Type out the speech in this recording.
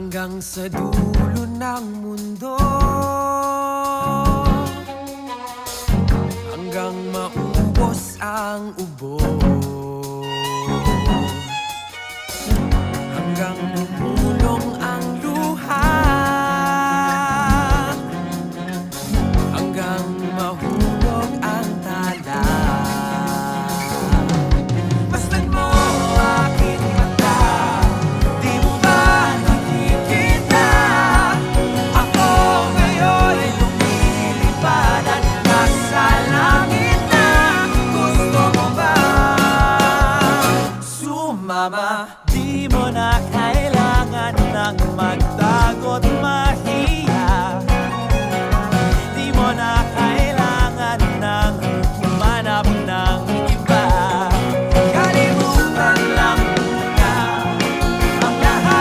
hanggang sa dulo ng mundo. Hanggang maubos ang ubos ままにもな帰